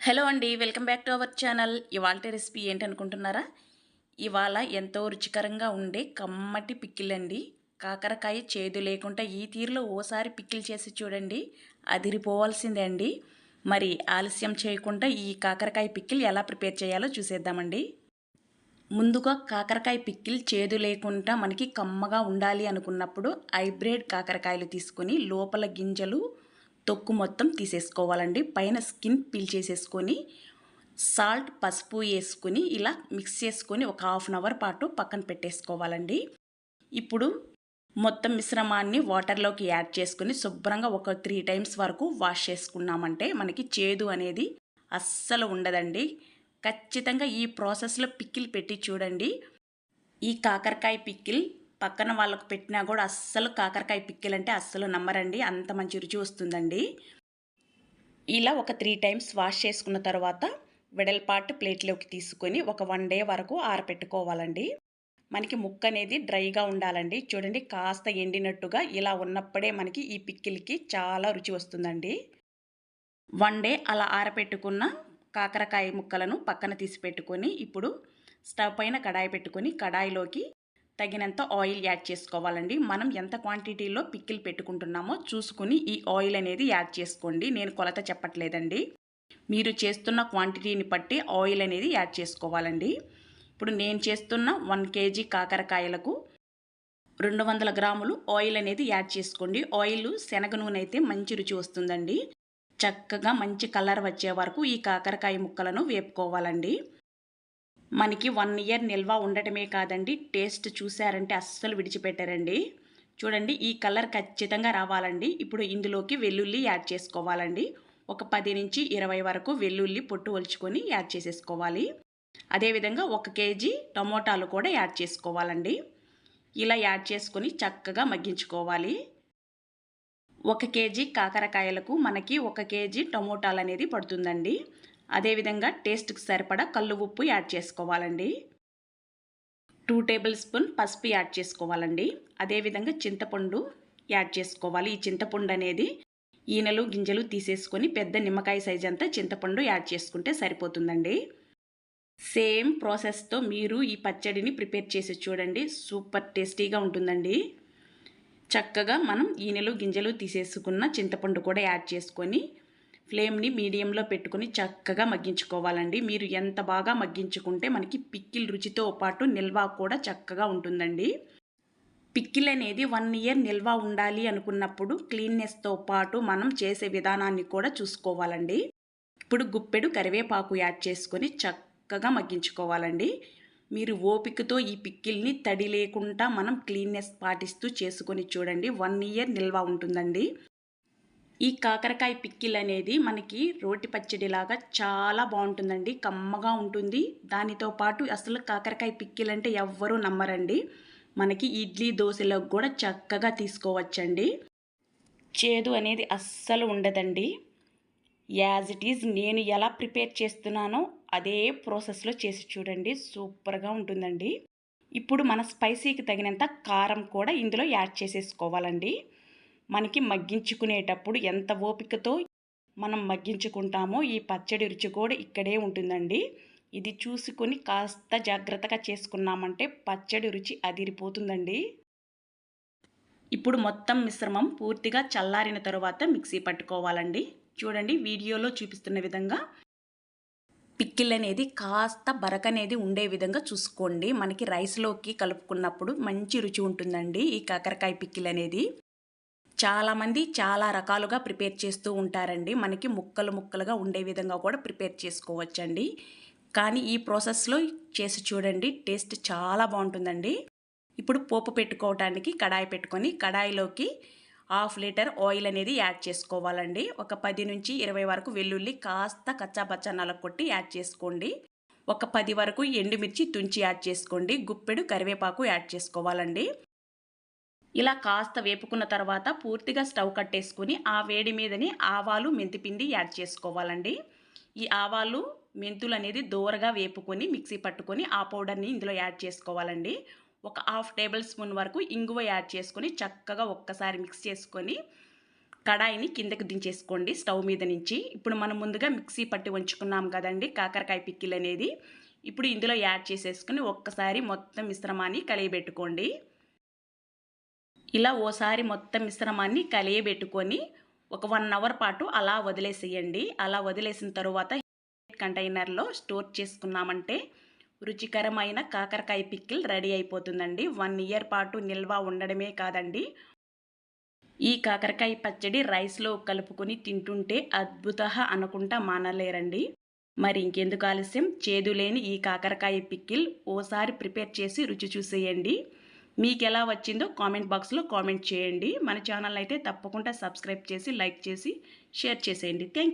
Hello అండి welcome back to our channel. ఇవాళ recipe ఏంటనుకుంటున్నారా? ఇవాళ ఎంతో రుచికరంగా ఉండే కమ్మటి పిక్కిల్ అండి కాకరకాయ చేదు లేకుండా ఈ తీరులో ఓసారి పిక్కిల్ చేసి చూడండి అదిరిపోవాల్సిందే అండి మరి ఆలస్యం చేయకుండా ఈ కాకరకాయ పిక్కిల్ ఎలా ప్రిపేర్ చేయాలో చూసేద్దామండి. ముందుగా కాకరకాయ పిక్కిల్ చేదు లేకుండా మనకి కమ్మగా ఉండాలి అనుకున్నప్పుడు హైబ్రిడ్ కాకరకాయలు తీసుకొని లోపల గింజలు తొక్కు మొత్తం తీసేసుకోవాలండి. పైన స్కిన్ పీల్ చేసేసుకొని సాల్ట్ పసుపు వేసుకొని ఇలా మిక్స్ చేసుకొని ఒక హాఫ్ అన్ అవర్ పాటు పక్కన పెట్టేసుకోవాలండి. ఇప్పుడు మొత్తం మిశ్రమాన్ని వాటర్లోకి యాడ్ చేసుకుని శుభ్రంగా ఒక త్రీ టైమ్స్ వరకు వాష్ చేసుకున్నామంటే మనకి చేదు అనేది అస్సలు ఉండదండి. ఖచ్చితంగా ఈ ప్రాసెస్లో పిక్కిల్ పెట్టి చూడండి. ఈ కాకరకాయ పిక్కిల్ పక్కన వాళ్ళకు పెట్టినా కూడా అస్సలు కాకరకాయ పిక్కిలంటే అస్సలు నమ్మరండి. అంత మంచి రుచి వస్తుందండి. ఇలా ఒక త్రీ టైమ్స్ వాష్ చేసుకున్న తర్వాత వెడల్పాటు ప్లేట్లోకి తీసుకొని ఒక వన్ డే వరకు ఆరపెట్టుకోవాలండి. మనకి ముక్క అనేది డ్రైగా ఉండాలండి. చూడండి కాస్త ఎండినట్టుగా ఇలా ఉన్నప్పుడే మనకి ఈ పిక్కిల్కి చాలా రుచి వస్తుందండి. వన్ డే అలా ఆరపెట్టుకున్న కాకరకాయ ముక్కలను పక్కన తీసి పెట్టుకొని ఇప్పుడు స్టవ్ పైన కడాయి పెట్టుకొని కడాయిలోకి తగినంత ఆయిల్ యాడ్ చేసుకోవాలండి. మనం ఎంత క్వాంటిటీలో పిక్కిల్ పెట్టుకుంటున్నామో చూసుకుని ఈ ఆయిల్ అనేది యాడ్ చేసుకోండి. నేను కొలత చెప్పట్లేదండి. మీరు చేస్తున్న క్వాంటిటీని బట్టి ఆయిల్ అనేది యాడ్ చేసుకోవాలండి. ఇప్పుడు నేను చేస్తున్న వన్ కేజీ కాకరకాయలకు రెండు వందల గ్రాములు ఆయిల్ అనేది యాడ్ చేసుకోండి. ఆయిల్ శనగ నూనె అయితే మంచి రుచి వస్తుందండి. చక్కగా మంచి కలర్ వచ్చే వరకు ఈ కాకరకాయ ముక్కలను వేపుకోవాలండి. మనకి వన్ ఇయర్ నిల్వ ఉండటమే కాదండి. టేస్ట్ చూసారంటే అస్సలు విడిచిపెట్టారండి. చూడండి ఈ కలర్ ఖచ్చితంగా రావాలండి. ఇప్పుడు ఇందులోకి వెల్లుల్లి యాడ్ చేసుకోవాలండి. ఒక పది నుంచి ఇరవై వరకు వెల్లుల్లి పొట్టు ఒలుచుకొని యాడ్ చేసేసుకోవాలి. అదేవిధంగా ఒక కేజీ టమోటాలు కూడా యాడ్ చేసుకోవాలండి. ఇలా యాడ్ చేసుకొని చక్కగా మగ్గించుకోవాలి. ఒక కేజీ కాకరకాయలకు మనకి ఒక కేజీ టమోటాలు అనేది పడుతుందండి. అదేవిధంగా టేస్ట్కి సరిపడా కళ్ళు ఉప్పు యాడ్ చేసుకోవాలండి. టూ టేబుల్ స్పూన్ పసుపు యాడ్ చేసుకోవాలండి. అదేవిధంగా చింతపండు యాడ్ చేసుకోవాలి. ఈ చింతపండు అనేది ఈనెలు గింజలు తీసేసుకొని పెద్ద నిమ్మకాయ సైజ్ అంతా చింతపండు యాడ్ చేసుకుంటే సరిపోతుందండి. సేమ్ ప్రాసెస్తో మీరు ఈ పచ్చడిని ప్రిపేర్ చేసి చూడండి. సూపర్ టేస్టీగా ఉంటుందండి. చక్కగా మనం ఈనెలు గింజలు తీసేసుకున్న చింతపండు కూడా యాడ్ చేసుకొని ఫ్లేమ్ని మీడియంలో పెట్టుకుని చక్కగా మగ్గించుకోవాలండి. మీరు ఎంత బాగా మగ్గించుకుంటే మనకి పిక్కిల్ రుచితో పాటు నిల్వ కూడా చక్కగా ఉంటుందండి. పిక్కిల్ అనేది వన్ ఇయర్ నిల్వ ఉండాలి అనుకున్నప్పుడు క్లీన్నెస్తో పాటు మనం చేసే విధానాన్ని కూడా చూసుకోవాలండి. ఇప్పుడు గుప్పెడు కరివేపాకు యాడ్ చేసుకొని చక్కగా మగ్గించుకోవాలండి. మీరు ఓపికతో ఈ పిక్కిల్ని తడి లేకుండా మనం క్లీన్నెస్ పాటిస్తూ చేసుకొని చూడండి. వన్ ఇయర్ నిల్వ ఉంటుందండి. ఈ కాకరకాయ పిక్కిల్ అనేది మనకి రోటి పచ్చడిలాగా చాలా బాగుంటుందండి. కమ్మగా ఉంటుంది. దానితో పాటు అసలు కాకరకాయ పిక్కిల్ అంటే ఎవ్వరూ నమ్మరండి. మనకి ఇడ్లీ దోశలకు కూడా చక్కగా తీసుకోవచ్చండి. చేదు అనేది అస్సలు ఉండదండి. యాజ్ ఇట్ ఈజ్ నేను ఎలా ప్రిపేర్ చేస్తున్నానో అదే ప్రాసెస్లో చేసి చూడండి. సూపర్గా ఉంటుందండి. ఇప్పుడు మన స్పైసీకి తగినంత కారం కూడా ఇందులో యాడ్ చేసేసుకోవాలండి. మనకి మగ్గించుకునేటప్పుడు ఎంత ఓపికతో మనం మగ్గించుకుంటామో ఈ పచ్చడి రుచి కూడా ఇక్కడే ఉంటుందండి. ఇది చూసుకొని కాస్త జాగ్రత్తగా చేసుకున్నామంటే పచ్చడి రుచి అదిరిపోతుందండి. ఇప్పుడు మొత్తం మిశ్రమం పూర్తిగా చల్లారిన తరువాత మిక్సీ పట్టుకోవాలండి. చూడండి వీడియోలో చూపిస్తున్న విధంగా పిక్కిల్ అనేది కాస్త బరక అనేది ఉండే విధంగా చూసుకోండి. మనకి రైస్లోకి కలుపుకున్నప్పుడు మంచి రుచి ఉంటుందండి ఈ కాకరకాయ పిక్కిల్ అనేది చాలామంది చాలా రకాలుగా ప్రిపేర్ చేస్తూ ఉంటారండి. మనకి ముక్కలు ముక్కలుగా ఉండే విధంగా కూడా ప్రిపేర్ చేసుకోవచ్చండి. కానీ ఈ ప్రాసెస్లో చేసి చూడండి టేస్ట్ చాలా బాగుంటుందండి. ఇప్పుడు పోపు పెట్టుకోవటానికి కడాయి పెట్టుకొని కడాయిలోకి హాఫ్ లీటర్ ఆయిల్ అనేది యాడ్ చేసుకోవాలండి. ఒక పది నుంచి ఇరవై వరకు వెల్లుల్లి కాస్త కచ్చాపచ్చా నలకొట్టి యాడ్ చేసుకోండి. ఒక పది వరకు ఎండుమిర్చి తుంచి యాడ్ చేసుకోండి. గుప్పెడు కరివేపాకు యాడ్ చేసుకోవాలండి. ఇలా కాస్త వేపుకున్న తర్వాత పూర్తిగా స్టవ్ కట్టేసుకుని ఆ వేడి మీదని ఆవాలు మెంతిపిండి యాడ్ చేసుకోవాలండి. ఈ ఆవాలు మెంతులు అనేది దూరగా వేపుకొని మిక్సీ పట్టుకొని ఆ పౌడర్ని ఇందులో యాడ్ చేసుకోవాలండి. ఒక హాఫ్ టేబుల్ స్పూన్ వరకు ఇంగువ యాడ్ చేసుకొని చక్కగా ఒక్కసారి మిక్స్ చేసుకొని కడాయిని కిందకు దించేసుకోండి స్టవ్ మీద నుంచి. ఇప్పుడు మనం ముందుగా మిక్సీ పట్టి ఉంచుకున్నాం కదండి కాకరకాయ పిక్కిల్ అనేది ఇప్పుడు ఇందులో యాడ్ చేసేసుకుని ఒక్కసారి మొత్తం మిశ్రమాన్ని కలియబెట్టుకోండి. ఇలా ఓసారి మొత్తం మిశ్రమాన్ని కలియబెట్టుకొని ఒక వన్ అవర్ పాటు అలా వదిలేసేయండి. అలా వదిలేసిన తరువాత కంటైనర్లో స్టోర్ చేసుకున్నామంటే రుచికరమైన కాకరకాయ పిక్కిల్ రెడీ అయిపోతుందండి. వన్ ఇయర్ పాటు నిల్వ ఉండడమే కాదండి. ఈ కాకరకాయ పచ్చడి రైస్లో కలుపుకొని తింటుంటే అద్భుత అనుకుంటా మానలేరండి. మరి ఇంకెందుకు ఆలస్యం? చేదు లేని ఈ కాకరకాయ పిక్కిల్ ఓసారి ప్రిపేర్ చేసి రుచి చూసేయండి. మీకు ఎలా వచ్చిందో కామెంట్ బాక్స్లో కామెంట్ చేయండి. మన ఛానల్ అయితే తప్పకుండా సబ్స్క్రైబ్ చేసి లైక్ చేసి షేర్ చేసేయండి. థ్యాంక్